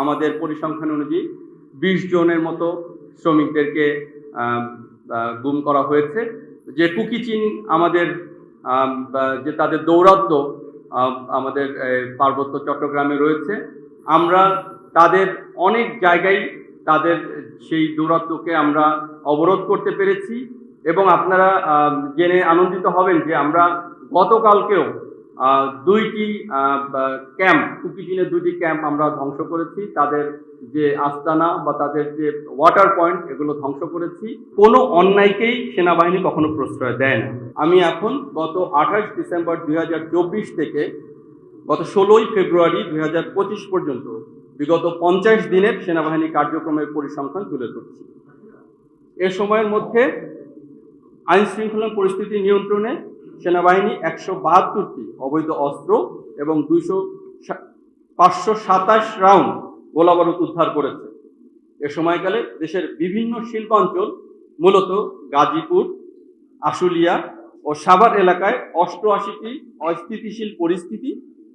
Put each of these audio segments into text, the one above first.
আমাদের পরিসংখ্যান অনুযায়ী বিশ জনের মতো শ্রমিকদেরকে গুম করা হয়েছে। যে কুকিচিন আমাদের যে তাদের দৌরাত্ম্য আমাদের পার্বত্য চট্টগ্রামে রয়েছে। আমরা তাদের অনেক জায়গায় তাদের সেই দৌরাত্মকে আমরা অবরোধ করতে পেরেছি এবং আপনারা জেনে আনন্দিত হবেন যে আমরা গতকালকেও দুইটি ক্যাম্প কুকিজিনের দুইটি ক্যাম্প আমরা ধ্বংস করেছি। তাদের যে আস্তানা বা তাদের যে ওয়াটার পয়েন্ট এগুলো ধ্বংস করেছি। কোনো অন্যায়কেই সেনাবাহিনী কখনো প্রশ্রয় দেয় না। আমি এখন গত আঠাশ ডিসেম্বর দুই হাজার চব্বিশ থেকে গত ষোলোই ফেব্রুয়ারি দুই হাজার পঁচিশ পর্যন্ত বিগত পঞ্চাশ দিনের সেনাবাহিনী কার্যক্রমের পরিসংখ্যান তুলে ধরছি। এ সময়ের মধ্যে আইন শৃঙ্খলা পরিস্থিতি নিয়ন্ত্রণে সেনাবাহিনী একশো বাহাত্তরটি অবৈধ অস্ত্র এবং দুইশো পাঁচশো সাতাশ রাউন্ড গোলাবারুদ উদ্ধার করেছে। এ সময়কালে দেশের বিভিন্ন শিল্পাঞ্চল, মূলত গাজীপুর, আশুলিয়া ও সাভার এলাকায় অষ্টআশিটি অস্থিতিশীল পরিস্থিতি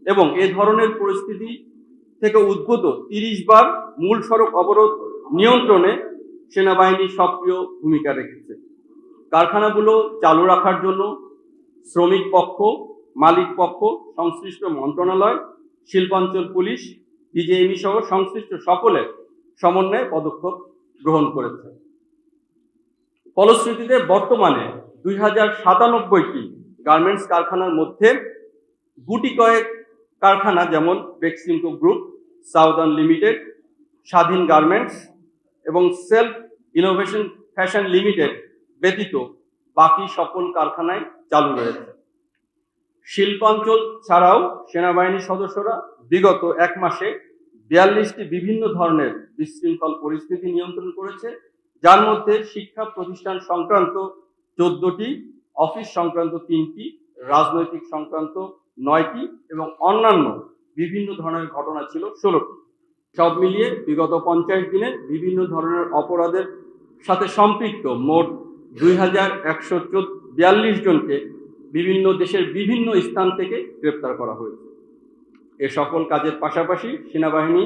এবং এ ধরনের পরিস্থিতি থেকে উদ্ভূত তিরিশ বার মূল সড়ক অবরোধ নিয়ন্ত্রণে সেনাবাহিনী সক্রিয় ভূমিকা রেখেছে। কারখানাগুলো চালু রাখার জন্য শ্রমিক পক্ষ, মালিক পক্ষ, সংশ্লিষ্ট মন্ত্রণালয়, শিল্পাঞ্চল পুলিশ ডিজেএমই সহ সংশ্লিষ্ট সকলের সমন্বয়ে পদক্ষেপ গ্রহণ করেছে। ফলশ্রুতিতে বর্তমানে দুই হাজার সাতানব্বইটি গার্মেন্টস কারখানার মধ্যে গুটি কয়েক কারখানা যেমন Beximco group, southern limited, Swadhin garments এবং সেলফ ইনোভেশন ফ্যাশন লিমিটেড ব্যতীত বাকি সকল কারখানায় চালু রয়েছে। শিল্পাঞ্চল ছাড়াও সেনাবাহিনীর সদস্যরা বিগত এক মাসে বিয়াল্লিশটি বিভিন্ন ধরনের বিশৃঙ্খল পরিস্থিতি নিয়ন্ত্রণ করেছে, যার মধ্যে শিক্ষা প্রতিষ্ঠান সংক্রান্ত চোদ্দটি, অফিস সংক্রান্ত তিনটি, রাজনৈতিক সংক্রান্ত নয়টি এবং অন্যান্য বিভিন্ন ধরনের ঘটনা ছিল ষোলোটি। সব মিলিয়ে বিগত পঞ্চাশ দিনে বিভিন্ন ধরনের অপরাধের সাথে সম্পৃক্ত মোট দুই হাজার একশো বিয়াল্লিশ জনকে বিভিন্ন দেশের বিভিন্ন স্থান থেকে গ্রেপ্তার করা হয়েছে। এ সকল কাজের পাশাপাশি সেনাবাহিনী,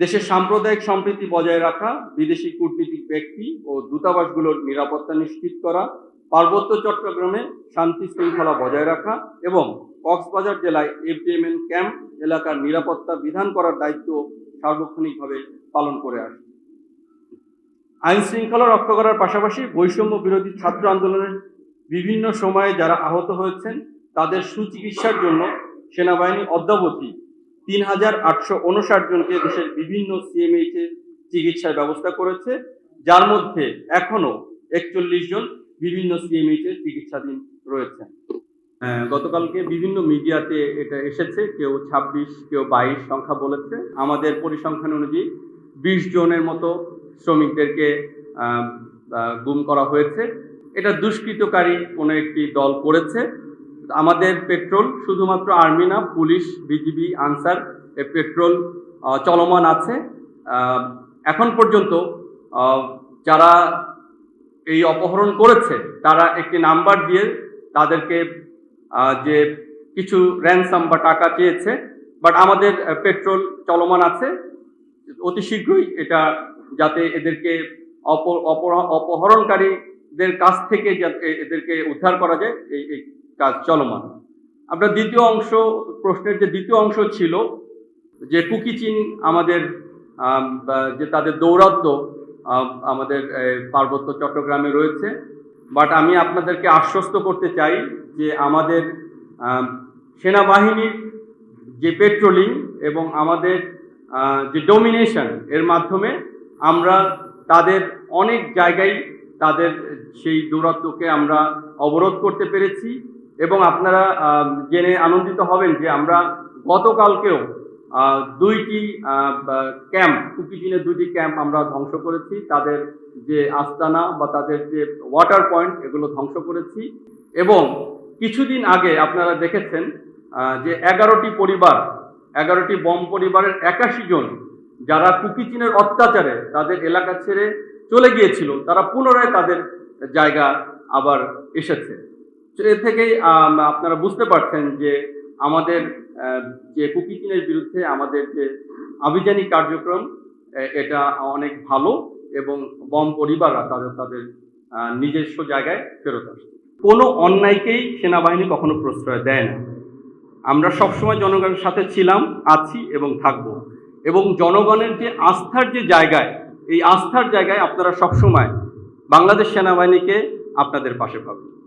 দেশের সাম্প্রদায়িক সম্প্রীতি বজায় রাখা, বিদেশি কূটনীতিক ব্যক্তি ও দূতাবাসগুলোর নিরাপত্তা নিশ্চিত করা, পার্বত্য চট্টগ্রামে শান্তি শৃঙ্খলা বজায় রাখা এবং কক্সবাজার জেলায় এফডিএমএন ক্যাম্প এলাকার নিরাপত্তা বিধান করার দায়িত্ব সার্বক্ষণিকভাবে পালন করে আসে আইন শৃঙ্খলা রক্ষা করার পাশাপাশি বৈষম্য বিরোধী ছাত্র আন্দোলনের বিভিন্ন সময়ে যারা আহত হয়েছেন, তাদের সুচিকিৎসার জন্য সেনাবাহিনী অদ্যাবধি তিন হাজার আটশো উনষাট জনকে দেশের বিভিন্ন সিএমএইচ চিকিৎসার ব্যবস্থা করেছে, যার মধ্যে এখনও একচল্লিশ জন বিভিন্ন সিএমএইচ চিকিৎসাধীন রয়েছেন। গতকালকে বিভিন্ন মিডিয়াতে এটা এসেছে, কেউ ছাব্বিশ, কেউ বাইশ সংখ্যা বলেছে। আমাদের পরিসংখ্যান অনুযায়ী বিশ জনের মতো শ্রমিকদেরকে গুম করা হয়েছে। এটা দুষ্কৃতকারী কোনো একটি দল করেছে। আমাদের পেট্রোল, শুধুমাত্র আর্মি না, পুলিশ, বিজিবি, আনসার পেট্রোল চলমান আছে। এখন পর্যন্ত যারা এই অপহরণ করেছে, তারা একটি নাম্বার দিয়ে তাদেরকে যে কিছু র্যানসাম বা টাকা চেয়েছে বাট আমাদের পেট্রোল চলমান আছে। অতি শীঘ্রই এটা যাতে এদেরকে অপ- অপহর- অপহরণকারীদের কাছ থেকে এদেরকে উদ্ধার করা যায়, এই কাজ চলমান। আপনার দ্বিতীয় অংশ, প্রশ্নের যে দ্বিতীয় অংশ ছিল, যে কুকিচিন আমাদের যে তাদের দৌরাত্ম্য আমাদের পার্বত্য চট্টগ্রামে রয়েছে। বাট আমি আপনাদেরকে আশ্বস্ত করতে চাই যে আমাদের সেনাবাহিনীর যে পেট্রোলিং এবং আমাদের যে ডোমিনেশন এর মাধ্যমে আমরা তাদের অনেক জায়গায় তাদের সেই দৌরাত্মকে আমরা অবরোধ করতে পেরেছি এবং আপনারা জেনে আনন্দিত হবেন যে আমরা গতকালকেও দুইটি ক্যাম্প কুকিজিনের দুইটি ক্যাম্প আমরা ধ্বংস করেছি। তাদের যে আস্তানা বা তাদের যে ওয়াটার পয়েন্ট, এগুলো ধ্বংস করেছি। এবং কিছুদিন আগে আপনারা দেখেছেন যে এগারোটি পরিবার, এগারোটি বম পরিবারের একাশি জন যারা কুকি কুকিচিনের অত্যাচারে তাদের এলাকা ছেড়ে চলে গিয়েছিল, তারা পুনরায় তাদের জায়গা আবার এসেছে। এ থেকেই আপনারা বুঝতে পারছেন যে আমাদের যে কুকিচিনের বিরুদ্ধে আমাদের যে আভিযানিক কার্যক্রম এটা অনেক ভালো এবং বম পরিবাররা তাদের তাদের নিজস্ব জায়গায় ফেরত আসছে কোনো অন্যায়কেই সেনাবাহিনী কখনো প্রশ্রয় দেয় না। আমরা সবসময় জনগণের সাথে ছিলাম, আছি এবং থাকব। এবং জনগণের যে আস্থার যে জায়গায়, এই আস্থার জায়গায় আপনারা সবসময় বাংলাদেশ সেনাবাহিনীকে আপনাদের পাশে পাবেন।